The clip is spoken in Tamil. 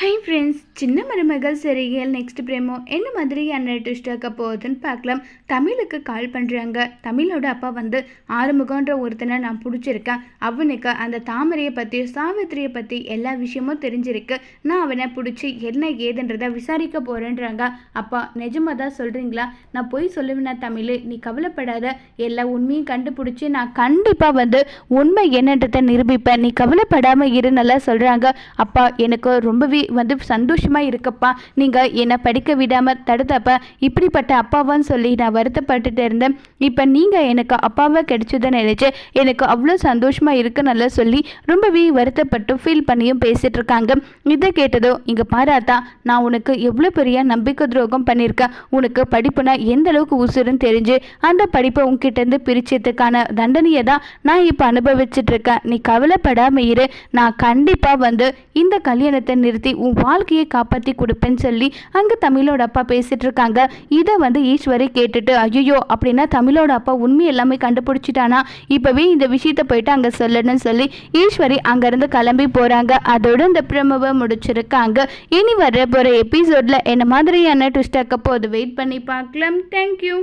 ஹை ஃப்ரெண்ட்ஸ் சின்ன மருமகள் சிறையில் நெக்ஸ்ட் பிரேமோ என்ன மாதிரியான ட்விஸ்ட் ஆக்க போகுதுன்னு பார்க்கலாம். தமிழுக்கு கால் பண்ணுறாங்க தமிழோட அப்பா வந்து ஆறுமுகன்ற ஒருத்தனை நான் பிடிச்சிருக்கேன். அவனுக்கு அந்த தாமரையை பற்றி சாவித்திரியை பற்றி எல்லா விஷயமும் தெரிஞ்சிருக்கு. நான் அவனை பிடிச்சி என்ன ஏதுன்றதை விசாரிக்க போகிறேன்றாங்க அப்பா நிஜமாக தான் சொல்கிறீங்களா நான் போய் சொல்லுவேனா தமிழ்? நீ கவலைப்படாத. எல்லா உண்மையும் கண்டுபிடிச்சி நான் கண்டிப்பாக வந்து உண்மை என்னன்றதை நிரூபிப்பேன். நீ கவலைப்படாமல் இரு சொல்கிறாங்க அப்பா எனக்கு ரொம்பவே வந்து சந்தோஷமாக இருக்கப்பா. நீங்கள் என்னை படிக்க விடாமல் தடுத்தப்ப இப்படிப்பட்ட அப்பாவான்னு சொல்லி நான் வருத்தப்பட்டுட்டு இருந்தேன். இப்போ நீங்கள் எனக்கு அப்பாவாக கிடைச்சதை நினச்சி எனக்கு அவ்வளோ சந்தோஷமாக இருக்கு நல்லா சொல்லி ரொம்பவே வருத்தப்பட்டு ஃபீல் பண்ணியும் பேசிகிட்டு இருக்காங்க. இதை கேட்டதோ இங்கே பாராத்தா நான் உனக்கு எவ்வளோ பெரிய நம்பிக்கை துரோகம் பண்ணியிருக்கேன். உனக்கு படிப்புனா எந்த அளவுக்கு உசுருன்னு தெரிஞ்சு அந்த படிப்பை உங்ககிட்டேருந்து பிரிச்சதுக்கான தண்டனையை தான் நான் இப்போ அனுபவிச்சுட்டு இருக்கேன். நீ கவலைப்படாம இரு. நான் கண்டிப்பாக வந்து இந்த கல்யாணத்தை நிறுத்தி உன் வாழ்க்கையை காப்பாற்றி கொடுப்பேன்னு சொல்லி அங்கே தமிழோட அப்பா பேசிட்டு இருக்காங்க. இதை வந்து ஈஸ்வரி கேட்டுட்டு ஐயோ அப்படின்னா தமிழோட அப்பா உண்மை எல்லாமே கண்டுபிடிச்சிட்டானா? இப்போவே இந்த விஷயத்த போயிட்டு அங்கே சொல்லணும்னு சொல்லி ஈஸ்வரி அங்கேருந்து கிளம்பி போகிறாங்க அதோட இந்த பிரமவை முடிச்சிருக்காங்க. இனி வர போகிற எபிசோடில் என்ன மாதிரியான ட்விஸ்ட் ஆக்க வெயிட் பண்ணி பார்க்கலாம். தேங்க்யூ